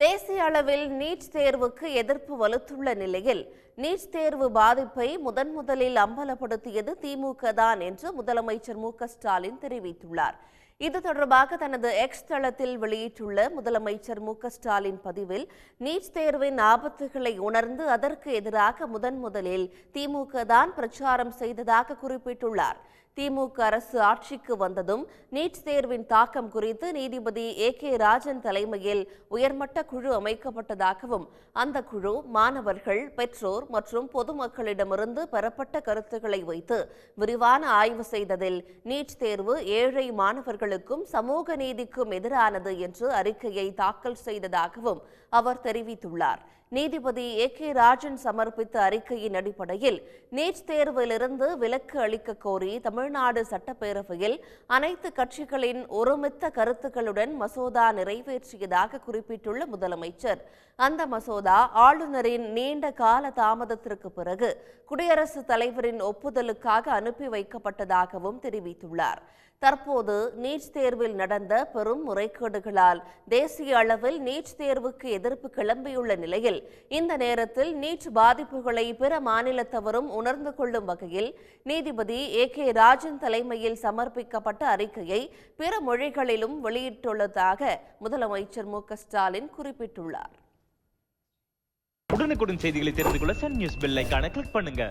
தேசிய அளவில் நீட் தேர்வுக்கு எதிர்ப்பு வலுத்துள்ள நிலையில் நீட் தேர்வு பாதிப்பை முதன் முதலில் அம்பலப்படுத்தியது திமுக தான் என்று முதலமைச்சர் மு ஸ்டாலின் தெரிவித்துள்ளார். இது தொடர்பாக தனது எக்ஸ் தளத்தில் வெளியிட்டுள்ள முதலமைச்சர் மு ஸ்டாலின் பதிவில் நீட் தேர்வின் ஆபத்துகளை உணர்ந்து அதற்கு எதிராக முதன் முதலில் திமுக தான் பிரச்சாரம் செய்ததாக குறிப்பிட்டுள்ளார். திமுக அரசு ஆட்சிக்கு வந்ததும் நீட் தேர்வின் தாக்கம் குறித்து நீதிபதி ஏ கே ராஜன் தலைமையில் உயர்மட்ட குழு அமைக்கப்பட்டதாகவும் அந்த குழு மாணவர்கள் பெற்றோர் மற்றும் பொதுமக்களிடமிருந்து பெறப்பட்ட கருத்துக்களை வைத்து விரிவான ஆய்வு செய்ததில் நீட் தேர்வு ஏழை மாணவர்களுக்கும் சமூக நீதிக்கும் எதிரானது என்று அறிக்கையை தாக்கல் செய்ததாகவும் அவர் தெரிவித்துள்ளார். நீதிபதி ஏ கே ராஜன் சமர்ப்பித்த அறிக்கையின் அடிப்படையில் நீட் தேர்விலிருந்து விலக்கு அளிக்க கோரி தமிழ்நாடு சட்டப்பேரவையில் அனைத்து கட்சிகளின் ஒருமித்த கருத்துக்களுடன் மசோதா நிறைவேற்றியதாக குறிப்பிட்டுள்ள முதலமைச்சர். அந்த மசோதா ஆளுநரின் நீண்ட கால தாமதத்திற்கு பிறகு குடியரசுத் தலைவரின் ஒப்புதலுக்காக அனுப்பி வைக்கப்பட்டதாகவும் தெரிவித்துள்ளார். தற்போது நீட் தேர்வில் நடந்த பெரும் முறைகேடுகளால் தேசிய அளவில் நீட் தேர்வுக்கு எதிர்ப்பு கிளம்பியுள்ள நிலையில் இந்த நேரத்தில் நீட் பாதிப்புகளை பிற மாநிலத்தவரும் உணர்ந்து கொள்ளும் வகையில் நீதிபதி ஏ கே ராஜன் தலைமையில் சமர்ப்பிக்கப்பட்ட அறிக்கையை பிற மொழிகளிலும் வெளியிட்டுள்ளதாக முதலமைச்சர் மு க ஸ்டாலின் குறிப்பிட்டுள்ளார். உடனுக்குடன் செய்திகளை தெரிந்து கொள்ள சன் நியூஸ் பெல் கிளிக் பண்ணுங்க.